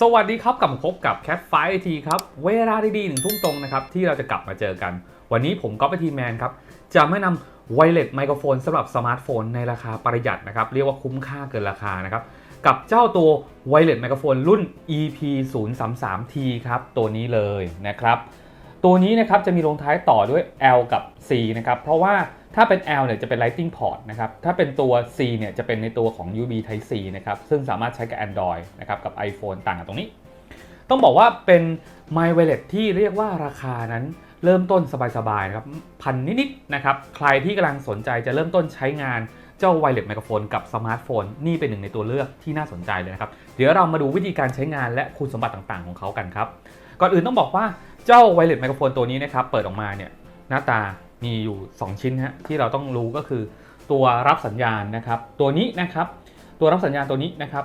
สวัสดีครับกลับมาพบกับ Cat 5 IT ครับ เวลาดีๆหนึ่งทุ่มตรงนะครับ ที่เราจะกลับมาเจอกัน วันนี้ผมก๊อฟไอทีแมนครับ จะไม่นำไวเลสไมโครโฟนสำหรับสมาร์ทโฟนในราคาประหยัดนะครับ เรียกว่าคุ้มค่าเกินราคานะครับ กับเจ้าตัวไวเลสไมโครโฟนรุ่น EP 0 3 3 T ครับ ตัวนี้เลยนะครับ ตัวนี้นะครับจะมีลงท้ายต่อด้วย L กับ C นะครับ เพราะว่า ถ้าเป็น L เนี่ยจะเป็น Lightning Port นะครับ ถ้าเป็นตัว C เนี่ยจะเป็นในตัวของ USB Type C นะครับ ซึ่งสามารถใช้กับ Android นะครับ กับ iPhone ต่างกันตรงนี้ ต้องบอกว่าเป็น My Wireless ที่เรียกว่าราคานั้นเริ่มต้นสบายๆนะครับพันนิดๆนะครับ ใครที่กำลังสนใจจะเริ่มต้นใช้งานเจ้าไวเลสไมโครโฟนกับสมาร์ทโฟนนี่เป็นหนึ่งในตัวเลือกที่น่าสนใจเลยนะครับ เดี๋ยวเรามาดูวิธีการใช้งานและคุณสมบัติต่างๆ ของเขากันครับ ก่อนอื่นต้องบอกว่าเจ้าไวเลสไมโครโฟนตัวนี้นะครับเปิดออกมาเนี่ยหน้าตา มีอยู่ 2 ชิ้นฮะที่เราต้องรู้ก็คือตัวรับสัญญาณนะครับ ตัวนี้นะครับตัวรับสัญญาณตัวนี้นะครับ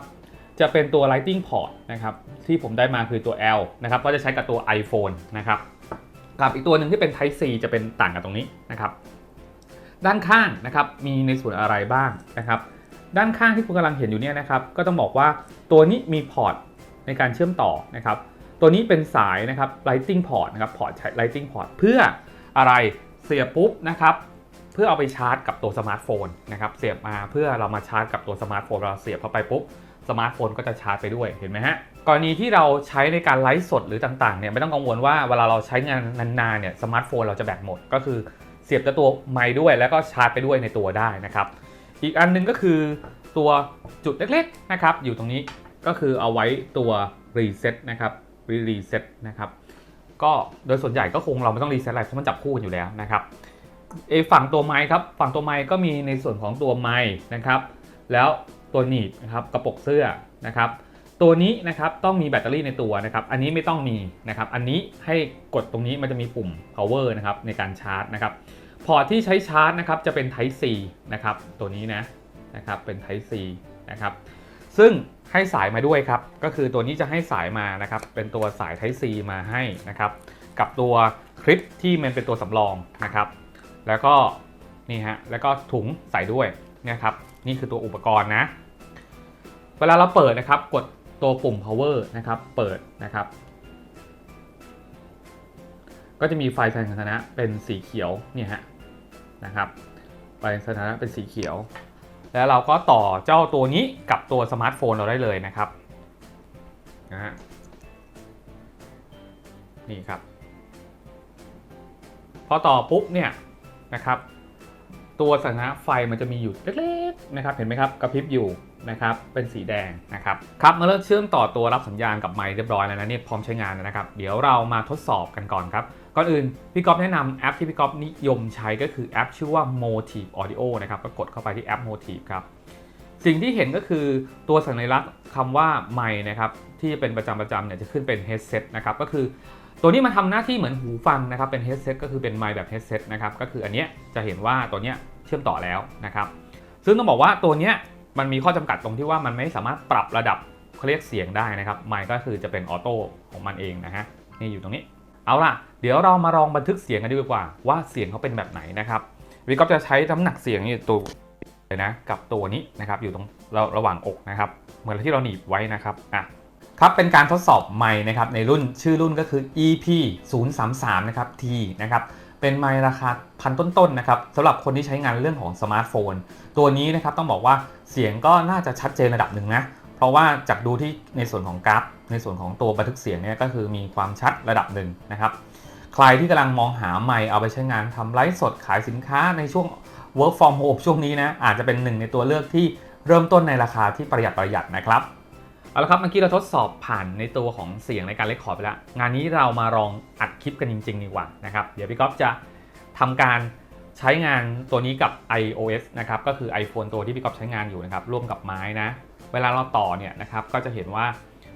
จะเป็นตัว lighting Port นะครับที่ผมได้มาคือตัว L นะครับก็จะใช้กับตัว iPhone นะครับกับอีกตัวหนึ่งที่เป็น Type C จะเป็นต่างกันตรงนี้นะครับด้านข้างนะครับมีในส่วนอะไรบ้างนะครับ ด้านข้างที่คุณกำลังเห็นอยู่เนี่ยนะครับ ก็ต้องบอกว่าตัวนี้มีพอร์ตในการเชื่อมต่อนะครับ ตัวนี้เป็นสายนะครับ lighting Port นะครับพอร์ต lighting Port เพื่ออะไร เสียบปุ๊บนะครับเพื่อเอาไปชาร์จกับตัวสมาร์ทโฟนนะครับเสียบมาเพื่อเรามาชาร์จกับตัวสมาร์ทโฟนเราเสียบเข้าไปปุ๊บสมาร์ทโฟนก็จะชาร์จไปด้วยเห็นไหมฮะกรณีที่เราใช้ในการไลฟ์สดหรือต่างๆเนี่ยไม่ต้องกังวลว่าเวลาเราใช้งานนานๆเนี่ยสมาร์ทโฟนเราจะแบตหมด ก็คือเสียบตัวไมค์ด้วยแล้วก็ชาร์จไปด้วยในตัวได้นะครับอีกอันหนึงก็คือตัวจุดเล็กๆนะครับอยู่ตรงนี้ก็คือเอาไว้ตัวรีเซ็ตนะครับรีเซ็ตนะครับ ก็โดยส่วนใหญ่ก็คงเราไม่ต้องรีเซ็ตอะไรเพราะมันจับคู่กันอยู่แล้วนะครับเอฝั่งตัวไม้ครับฝั่งตัวไม้ก็มีในส่วนของตัวไม้นะครับ แล้วตัวหนีบนะครับกระปกเสื้อนะครับ ตัวนี้นะครับต้องมีแบตเตอรี่ในตัวนะครับ อันนี้ไม่ต้องมีนะครับ อันนี้ให้กดตรงนี้มันจะมีปุ่ม power นะครับในการชาร์จนะครับ พอร์ตที่ใช้ชาร์จนะครับจะเป็น Type C นะครับตัวนี้นะนะครับเป็น Type C นะครับ ซึ่งให้สายมาด้วยครับ ก็คือตัวนี้จะให้สายมานะครับ เป็นตัวสาย Type C มาให้นะครับ กับตัวคลิปที่มันเป็นตัวสำรองนะครับ แล้วก็นี่ฮะ แล้วก็ถุงใส่ด้วยนะครับ นี่คือตัวอุปกรณ์นะ เวลาเราเปิดนะครับ กดตัวปุ่ม power นะครับ เปิดนะครับ ก็จะมีไฟแสงสถานะเป็นสีเขียว เนี่ยฮะ นะครับ ไฟสดงสถานะเป็นสีเขียว แล้วเราก็ต่อเจ้าตัวนี้กับตัวสมาร์ทโฟนเราได้เลยนะครับนะฮะนี่ครับ พอต่อปุ๊บเนี่ยนะครับ ตัวสถานะไฟมันจะมีอยู่เล็กๆนะครับ เห็นไหมครับกระพริบอยู่นะครับ เป็นสีแดงนะครับ ครับมื่อเราเชื่อมต่อตัวรับสัญญาณกับไมค์เรียบร้อยแล้วนะนี่พร้อมใช้งานแล้วนะครับ เดี๋ยวเรามาทดสอบกันก่อนครับ ก่อนอื่นพี่ก๊อฟแนะนำแอปที่พี่ก๊อฟนิยมใช้ก็คือแอปชื่อว่า Motive Audio นะครับก็กดเข้าไปที่แอป Motive ครับสิ่งที่เห็นก็คือตัวสัญลักษณ์คำว่าไมค์นะครับที่เป็นประจำประจำเนี่ยจะขึ้นเป็น headset นะครับก็คือตัวนี้มาทำหน้าที่เหมือนหูฟังนะครับเป็น headset ก็คือเป็นไมค์แบบ headset นะครับก็คืออันเนี้ยจะเห็นว่าตัวเนี้ยเชื่อมต่อแล้วนะครับซึ่งต้องบอกว่าตัวเนี้ยมันมีข้อจำกัดตรงที่ว่ามันไม่สามารถปรับระดับเขาเรียกเสียงได้นะครับไมค์ก็คือจะเป็นออโต้ของมันเองนะฮะนี่อยู่ตรงนี้ เอาล่ะ เดี๋ยวเรามาลองบันทึกเสียงกันดีกว่า ว่าเสียงเขาเป็นแบบไหนนะครับวิก็จะใช้น้ำหนักเสียงนี่ตัวเลยนะกับตัวนี้นะครับอยู่ตรงระระหว่างอกนะครับ เหมือนที่เราหนีบไว้นะครับอะครับเป็นการทดสอบไมค์นะครับในรุ่นชื่อรุ่นก็คือ EP 0 3 3นะครับ T นะครับเป็นไมค์ราคาพันต้นๆนะครับสำหรับคนที่ใช้งานเรื่องของสมาร์ทโฟน ตัวนี้นะครับต้องบอกว่าเสียงก็น่าจะชัดเจนระดับหนึ่งนะเพราะว่าจากดูที่ในส่วนของกราฟในส่วนของตัวบันทึกเสียงเนี่ยก็คือมีความชัดระดับหนึ่งนะครับ ใครที่กำลังมองหาไมค์เอาไปใช้งานทำไลฟ์สดขายสินค้าในช่วง work from home ช่วงนี้นะอาจจะเป็นหนึ่งในตัวเลือกที่เริ่มต้นในราคาที่ประหยัดประหยัดนะครับเอาละครับเมื่อกี้เราทดสอบผ่านในตัวของเสียงในการเลคคอร์ดไปแล้ว งานนี้เรามาลองอัดคลิปกันจริง ๆ ดีกว่านะครับเดี๋ยวพี่ก๊อฟจะทำการใช้งานตัวนี้กับ iOS นะครับก็คือ iPhone ตัวที่พี่ก๊อฟใช้งานอยู่นะครับร่วมกับไม้นะ เวลาเราต่อเนี่ยนะครับก็จะเห็นว่า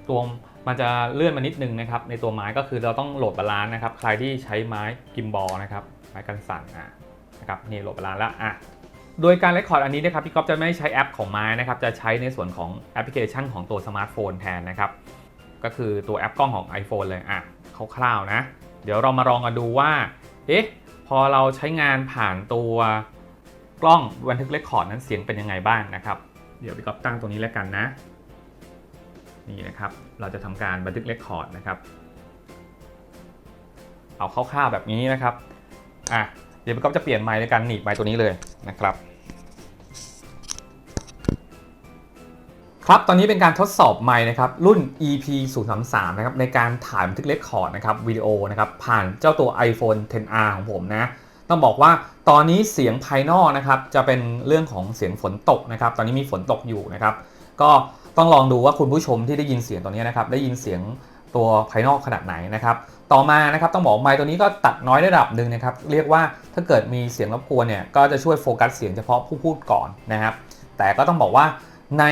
ตัว มันจะเลื่อนมานิดนึงนะครับในตัวไม้ก็คือเราต้องโหลดบาลานซ์นะครับ ใครที่ใช้ไม้กิมบอลนะครับไม้กันสั่นอะนะครับนี่โหลดบาลานซ์แล้วอะโดยการเรคคอร์ดอันนี้นะครับพี่ก๊อฟจะไม่ใช้แอปของไม้นะครับจะใช้ในส่วนของแอปพลิเคชันของตัวสมาร์ทโฟนแทนนะครับก็คือตัวแอปกล้องของ iPhone เลยอะคร่าวๆนะ เดี๋ยวเรามาลองกันดูว่าเอ๊ะพอเราใช้งานผ่านตัวกล้องบันทึกเรคคอร์ดนั้นเสียงเป็นยังไงบ้างนะครับ เดี๋ยวพี่ก๊อฟตั้งตรงนี้แล้วกันนะ นี่นะครับ เราจะทำการบันทึกเรคคอร์ดนะครับ เอาคร่าวๆแบบนี้นะครับ อะ เดี๋ยวพี่ก๊อฟจะเปลี่ยนไมค์ในการหนีบไมค์ตัวนี้เลยนะครับ ครับ ตอนนี้เป็นการทดสอบไมค์นะครับ รุ่น EP 0 3 3นะครับ ในการถ่ายบันทึกเรคคอร์ดนะครับวิดีโอนะครับ ผ่านเจ้าตัว iPhone 10R ของผมนะ ต้องบอกว่าตอนนี้เสียงภายนอกนะครับ จะเป็นเรื่องของเสียงฝนตกนะครับ ตอนนี้มีฝนตกอยู่นะครับ ก็ ต้องลองดูว่าคุณผู้ชมที่ได้ยินเสียงตัวนี้นะครับได้ยินเสียงตัวภายนอกขนาดไหนนะครับต่อมานะครับต้องบอกไมค์ตัวนี้ก็ตัดน้อยระดับหนึ่งนะครับเรียกว่าถ้าเกิดมีเสียงรบกวนเนี่ยก็จะช่วยโฟกัสเสียงเฉพาะผู้พูดก่อนนะครับ แต่ก็ต้องบอกว่าใน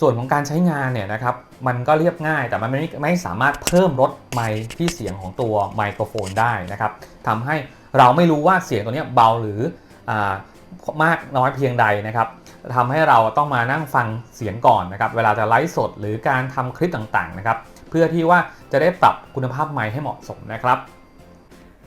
ส่วนของการใช้งานเนี่ยนะครับมันก็เรียบง่ายแต่มันไม่ไม่สามารถเพิ่มลดไมค์ที่เสียงของตัวไมโครโฟนได้นะครับทำให้เราไม่รู้ว่าเสียงตัวนี้เบาหรืออามากน้อยเพียงใดนะครับ ทำให้เราต้องมานั่งฟังเสียงก่อนนะครับเวลาจะไลฟ์สดหรือการทำคลิปต่างๆนะครับเพื่อที่ว่าจะได้ปรับคุณภาพไมค์ให้เหมาะสมนะครับ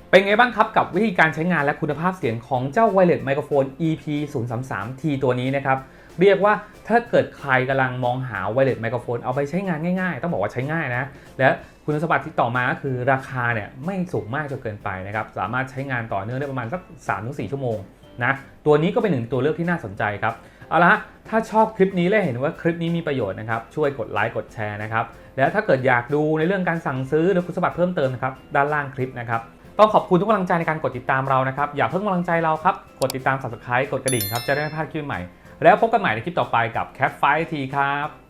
เป็นไงบ้างครับกับวิธีการใช้งานและคุณภาพเสียงของเจ้า Wireless Microphone EP 0 3 3 T ตัวนี้นะครับเรียกว่าถ้าเกิดใครกำลังมองหา Wireless Microphone เอาไปใช้งานง่ายๆ ต้องบอกว่าใช้ง่ายนะ และคุณสมบัติที่ต่อมาก็คือราคาเนี่ยไม่สูงมากจนเกินไปนะครับสามารถใช้งานต่อเนื่องได้ประมาณสัก 3-4 ชั่วโมงนะตัวนี้ก็เป็นหนึ่งตัวเลือกที่น่าสนใจครับ เอาละฮะถ้าชอบคลิปนี้และเห็นว่าคลิปนี้มีประโยชน์นะครับ ช่วยกดไลค์กดแชร์นะครับ แล้วถ้าเกิดอยากดูในเรื่องการสั่งซื้อหรือคุณสมบัติเพิ่มเติมนะครับด้านล่างคลิปนะครับต้องขอบคุณทุกกำลังใจในการกดติดตามเรานะครับ อย่าเพิ่งกำลังใจเราครับ กดติดตาม subscribe กดกระดิ่งครับ จะได้ไม่พลาดคลิปใหม่ แล้วพบกันใหม่ในคลิปต่อไปกับ Cat Fight ทีครับ